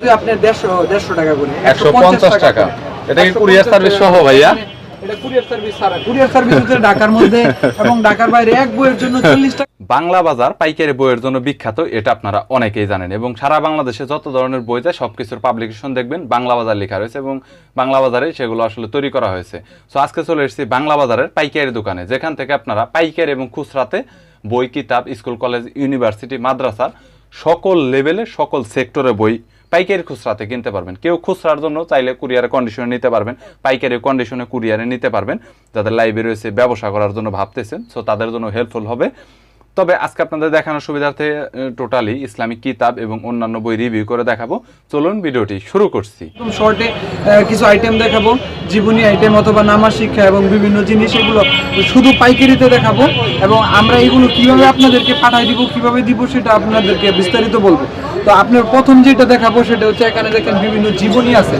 আপনার দেড়শো দেড়শো টাকা করে একশো পঞ্চাশ টাকা এটা কি কুরিয়ার সার্ভিস সহ ভাইয়া? বাংলা বাজার পাইকারি বইয়ের জন্য বিখ্যাত এটা আপনারা অনেকেই জানেন। এবং সারা বাংলাদেশে যত ধরনের বই যায় সবকিছুর পাবলিকেশন দেখবেন বাংলা বাজার লেখা রয়েছে এবং বাংলা বাজারে সেগুলো আসলে তৈরি করা হয়েছে। সো আজকে চলে এসেছি বাংলা বাজারের পাইকারি দোকানে যেখান থেকে আপনারা পাইকারি এবং খুচরাতে বই কিতাব স্কুল কলেজ ইউনিভার্সিটি মাদ্রাসার সকল লেভেলে সকল সেক্টরে বই পাইকারি খুচরাতে কিনতে পারবেন। কেউ খুচরার জন্য চাইলে কুরিয়ারে কন্ডিশনে নিতে পারবেন। পাইকারি কন্ডিশনে কুরিয়ারে নিতে পারবেন। যাদের লাইব্রেরি রয়েছে, ব্যবসা করার জন্য ভাবতেছেন সো তাদের জন্য হেল্পফুল হবে। তবে আজকে আপনাদের দেখানোর সুবিধার্থে টোটালি ইসলামিক কিতাব এবং অন্যান্য বই রিভিউ করে দেখাবো। চলুন ভিডিওটি শুরু করছি। শর্টে কিছু আইটেম দেখাবো। জীবনী আইটেম অথবা নামাজ শিক্ষা এবং বিভিন্ন জিনিস, এগুলো শুধু পাইকারিতে দেখাবো এবং আমরা এগুলো কীভাবে আপনাদেরকে পাঠাই দিব, কীভাবে দিব সেটা আপনাদেরকে বিস্তারিত বলব। তো আপনার প্রথম যেটা দেখাবো সেটা হচ্ছে, এখানে দেখেন বিভিন্ন জীবনী আছে।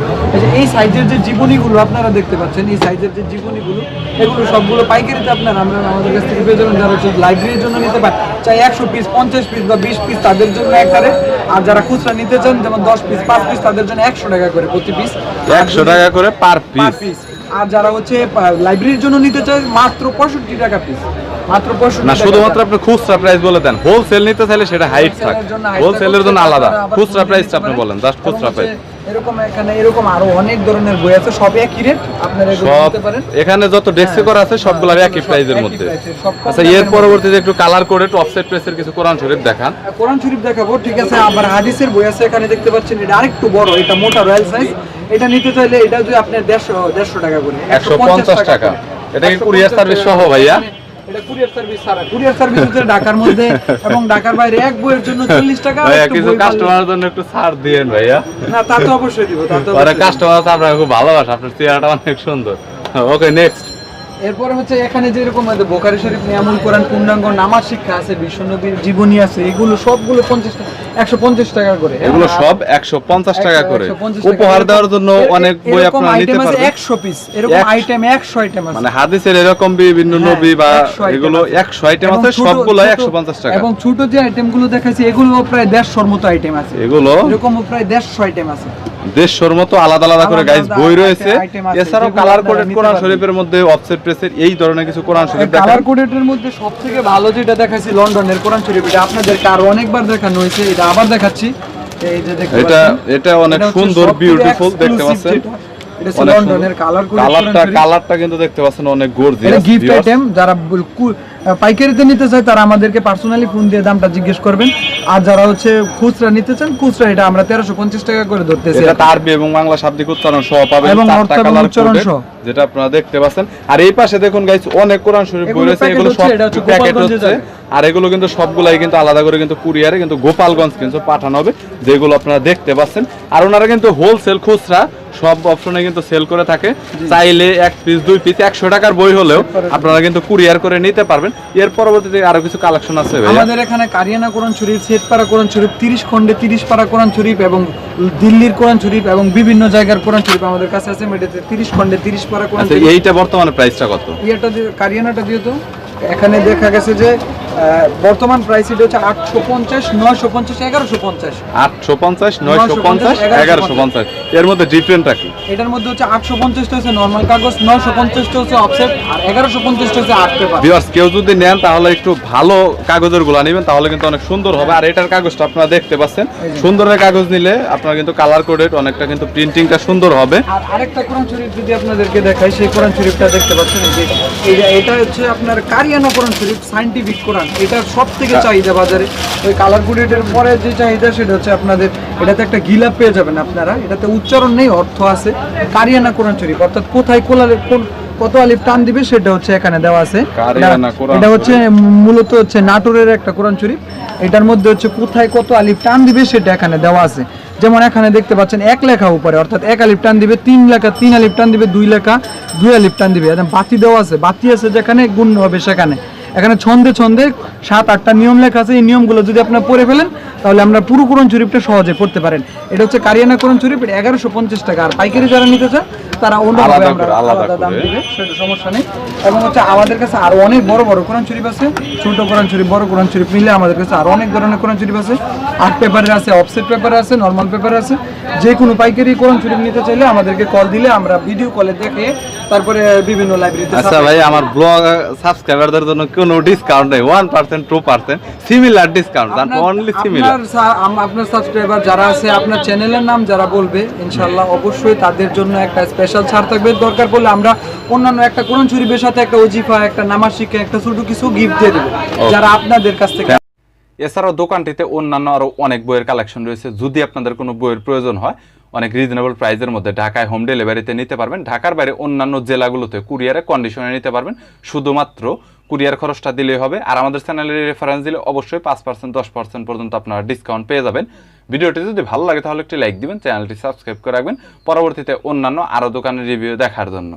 এই সাইজের যে জীবনীগুলো আপনারা দেখতে পাচ্ছেন, এই সাইজের যে জীবনীগুলো, এগুলো সবগুলো পাইকারিতে আপনারা আমরা আমাদের কাছ থেকে যারা হচ্ছে লাইব্রেরির জন্য নিতে পারেন চাই একশো পিস পঞ্চাশ পিস বা বিশ পিস তাদের জন্য একবারে। আর যারা খুচরা নিতে চান যেমন দশ পিস পাঁচ পিস তাদের জন্য একশো টাকা করে প্রতি পিস একশো টাকা করে পার পিস আর যারা হচ্ছে লাইব্রেরির জন্য নিতে চায় মাত্র পঁয়ষট্টি টাকা পিস মাত্র পঁয়ষট্টি না শুধুমাত্র আপনি খুচরা প্রাইস বলে দেন। হোলসেল নিতে চাইলে সেটা হাইট থাক। হোলসেলের জন্য height হোলসেলের জন্য থাকবে, আলাদা খুচরা খুচরা প্রাইসটা আপনি বলেন জাস্ট খুচরা প্রাইস এরকম এখানে এরকম আরও অনেক ধরনের বই আছে সব একই রেট আপনারা নিতে পারেন? এখানে যত ডেস্কে হ্যাঁ, করা আছে হ্যাঁ, একই একই মধ্যে। আচ্ছা এর পরবর্তীতে একটু কালার করে অফসেট প্রেসের কিছু কোরআন শরীফ দেখান। কোরআন শরীফ দেখাবো ঠিক আছে আবার হাদিসের বই আছে এখানে দেখতে পাচ্ছেন এটা আরেকটু বড় এটা মোটা রয়্যাল সাইজ এটা নিতে চাইলে এটা যদি দেড়শো দেড়শো টাকা করে একশো পঞ্চাশ টাকা এটা কি কুরিয়ার সার্ভিস সহ ভাইয়া? এটা কুরিয়ার সার্ভিস ছাড়া। কুরিয়ার সার্ভিস হচ্ছে ঢাকার মধ্যে এবং ঢাকার বাইরে এক বইয়ের জন্য চল্লিশ টাকা আর কিছু কাস্টমারের জন্য একটু ছাড় দিয়েন ভাইয়া। না তা তো অবশ্যই দিব তা তো পরে অবশ্যই দিব। কাস্টমার আপনার খুব ভালোবাসে আপনার চেহারাটা অনেক সুন্দর। ওকে নেক্সট এরপরে হচ্ছে এখানে যেরকম বোকারি বোখারি শরীফ নিয়ামুল কোরআন পূর্ণাঙ্গ নামাজ শিক্ষা আছে বিশ্ব নবীর জীবনী আছে এগুলো সবগুলো পঞ্চাশ একশো পঞ্চাশ টাকা করে। এগুলো সব একশো পঞ্চাশ টাকা করে। উপহার দেওয়ার জন্য অনেক বই আপনারা নিতে পারবেন। 100 পিস এরকম আইটেম 100 আইটেম আছে। মানে হাদিসের এরকম বিভিন্ন হ্যাঁ, নবী বা এগুলো। একশো আইটেম আছে সবগুলো একশো পঞ্চাশ টাকা। এবং ছোট যে আইটেমগুলো দেখাচ্ছি এগুলো প্রায় দেড়শোর মতো আইটেম আছে। এগুলো এরকম প্রায় দেড়শো আইটেম আছে। দেড়শোর মতো আলাদা আলাদা করে বই রয়েছে। এছাড়াও কালার কোডেড কোরআন শরীফের মধ্যে অফসেট প্রেসের এই ধরনের কিছু কোরআন শরীফ দেখান কালার কোডেটের মধ্যে সব থেকে ভালো যেটা দেখাচ্ছি লন্ডনের কোরআন শরীফ এটা আপনাদেরকে আরও অনেকবার দেখানো হয়েছে এটা আবার দেখাচ্ছি। এই যে দেখতে এটা এটা অনেক সুন্দর বিউটিফুল দেখতে পাচ্ছেন। যেটা। এটা হচ্ছে অনেক লন্ডনের কালার কোডেড কালারটা কালারটা কিন্তু দেখতে পাচ্ছেন অনেক গর্জিয়াস গিফট আইটেম যারা পাইকারিতে নিতে চায় তারা আমাদেরকে পার্সোনালি ফোন দিয়ে দামটা জিজ্ঞেস করবেন। আর যারা হচ্ছে খুচরা নিতে চান খুচরা এটা আমরা তেরোশো পঞ্চাশ টাকা করে ধরতেছি এটা আরবি এবং বাংলা শাব্দিক উচ্চারণ সহ পাবেন এবং উচ্চারণ সহ। যেটা আপনারা দেখতে পাচ্ছেন। আর এই পাশে দেখুন গাইস অনেক কোরআন শরীফ এগুলো সব প্যাকেট হচ্ছে। আর এগুলো কিন্তু সবগুলাই কিন্তু আলাদা করে কিন্তু কুরিয়ারে কিন্তু গোপালগঞ্জ কিন্তু পাঠানো হবে যেগুলো আপনারা দেখতে পাচ্ছেন। আর ওনারা কিন্তু হোলসেল খুচরা সব অপশনে কিন্তু সেল করে থাকে। চাইলে এক পিস দুই পিস একশো টাকার বই হলেও আপনারা কিন্তু কুরিয়ার করে নিতে পারবেন। এর পরবর্তীতে আরও কিছু কালেকশন আছে আমাদের এখানে কারিয়ানা কোরআন শরীফ সেটপাড়া কোরআন শরীফ তিরিশ খন্ডে তিরিশ পাড়া কোরআন শরীফ এবং দিল্লির কোরআন শরীফ এবং বিভিন্ন জায়গার কোরআন শরীফ আমাদের কাছে আছে মেডিতে তিরিশ খন্ডে তিরিশ পাড়া কোরআন আচ্ছা এইটা বর্তমানে প্রাইসটা কত? ইয়েটা কারিয়ানাটা দিয়ে তো এখানে দেখা গেছে যে বর্তমান প্রাইস এটা হচ্ছে আটশো পঞ্চাশ নয়শো পঞ্চাশ এগারোশো পঞ্চাশ। আটশো পঞ্চাশ নয়শো পঞ্চাশ এগারোশো পঞ্চাশ। এর মধ্যে ডিফারেন্টটা কি? এটার মধ্যে হচ্ছে আটশো পঞ্চাশটা হচ্ছে নর্মাল কাগজ নয়শো পঞ্চাশটা হচ্ছে অফসেট আর এগারোশো পঞ্চাশটা হচ্ছে আর্ট পেপার ভিউয়ার্স কেউ যদি নেন তাহলে একটু ভালো কাগজেরগুলা নেবেন তাহলে কিন্তু অনেক সুন্দর হবে। আর এটার কাগজটা আপনারা দেখতে পাচ্ছেন। সুন্দরের কাগজ নিলে আপনারা কিন্তু কালার কোডেড অনেকটা কিন্তু প্রিন্টিংটা সুন্দর হবে। আর আরেকটা কোরআন শরীফ যদি আপনাদেরকে দেখাই সেই কোরআন শরীফটা দেখতে পাচ্ছেন এই যে এটা হচ্ছে আপনার কারিয়ানা কোরআন শরীফ সাইন্টিফিক কোরআন। এটা সব থেকে চাহিদা বাজারে? ওই কালার কোডেটের পরে যে চাহিদা সেটা হচ্ছে আপনাদের এটাতে একটা গিলাপ পেয়ে যাবেন আপনারা। এটাতে উচ্চারণ নেই অর্থ আছে। কারিয়ানা কোরআন শরীফ অর্থাৎ কোথায় কোলালে কোন কত আলিফ টান দিবে সেটা হচ্ছে এখানে দেওয়া আছে। এটা- হচ্ছে মূলত হচ্ছে নাটোরের একটা কোরআন শরীফ। এটার মধ্যে হচ্ছে কোথায় কত আলিফ টান দিবে সেটা এখানে দেওয়া আছে। যেমন এখানে দেখতে পাচ্ছেন এক লেখা উপরে অর্থাৎ এক আলিফ টান দিবে তিন লেখা তিন আলিফ টান দিবে দুই লেখা দুই আলিফ টান দিবে। বাতি দেওয়া আছে বাতি আছে যেখানে গুণ হবে সেখানে। এখানে ছন্দে ছন্দে সাত, আটটা নিয়ম লেখা আছে। এই নিয়মগুলো যদি আপনার পড়ে ফেলেন, তাহলে আমরা পুরো কোরআন শরীফটা সহজে পড়তে পারেন। এটা হচ্ছে কারিয়ানা কোরআন শরীফ এগারোশো পঞ্চাশ টাকা। আর পাইকারি যারা নিতে চান তারা অন্যভাবে আলাদা আমরা আলাদা আলাদা দাম। দিবে সেটা সমস্যা নেই। এবং হচ্ছে আমাদের কাছে আরও অনেক বড় বড় কোরআন শরীফ আছে ছোট কোরআন শরীফ বড় কোরআন শরীফ মিলে আমাদের কাছে আরও অনেক ধরনের কোরআন শরীফ আছে। আর্ট পেপারের আছে অফসেট পেপারে আছে নর্মাল পেপারে আছে। যে কোনো পাইকারি কোরআন শরীফ নিতে চাইলে আমাদেরকে কল দিলে আমরা ভিডিও কলে দেখে তারপরে বিভিন্ন লাইব্রেরিতে আচ্ছা ভাই আমার ব্লগ সাবস্ক্রাইবারদের জন্য কোনো ডিসকাউন্ট নেই one percent two percent similar discount only similar আপনার আপনার সাবস্ক্রাইবার যারা আছে আপনার চ্যানেলের নাম যারা বলবে ইনশাল্লাহ অবশ্যই তাদের জন্য একটা স্পেশাল ছাড় থাকবে। দরকার পড়লে আমরা অন্যান্য একটা কোরআন শরীফের সাথে একটা ওজিফা একটা নামাজ শিক্ষা একটা ছোট কিছু গিফট দিয়ে দেবো যারা আপনাদের কাছ থেকে এছাড়াও দোকানটিতে অন্যান্য আরও অনেক বইয়ের কালেকশন রয়েছে। যদি আপনাদের কোনো বইয়ের প্রয়োজন হয় অনেক রিজনেবল প্রাইসের মধ্যে ঢাকায় হোম ডেলিভারিতে নিতে পারবেন। ঢাকার বাইরে অন্যান্য জেলাগুলোতে কুরিয়ারে কন্ডিশনে নিতে পারবেন। শুধুমাত্র কুরিয়ার খরচটা দিলেই হবে। আর আমাদের চ্যানেলের রেফারেন্স দিলে অবশ্যই পাঁচ পার্সেন্ট দশ পার্সেন্ট পর্যন্ত আপনারা ডিসকাউন্ট পেয়ে যাবেন। ভিডিওটি যদি ভালো লাগে তাহলে একটি লাইক দিবেন চ্যানেলটি সাবস্ক্রাইব করে রাখবেন। পরবর্তীতে অন্যান্য আরও দোকানের রিভিউ দেখার জন্য।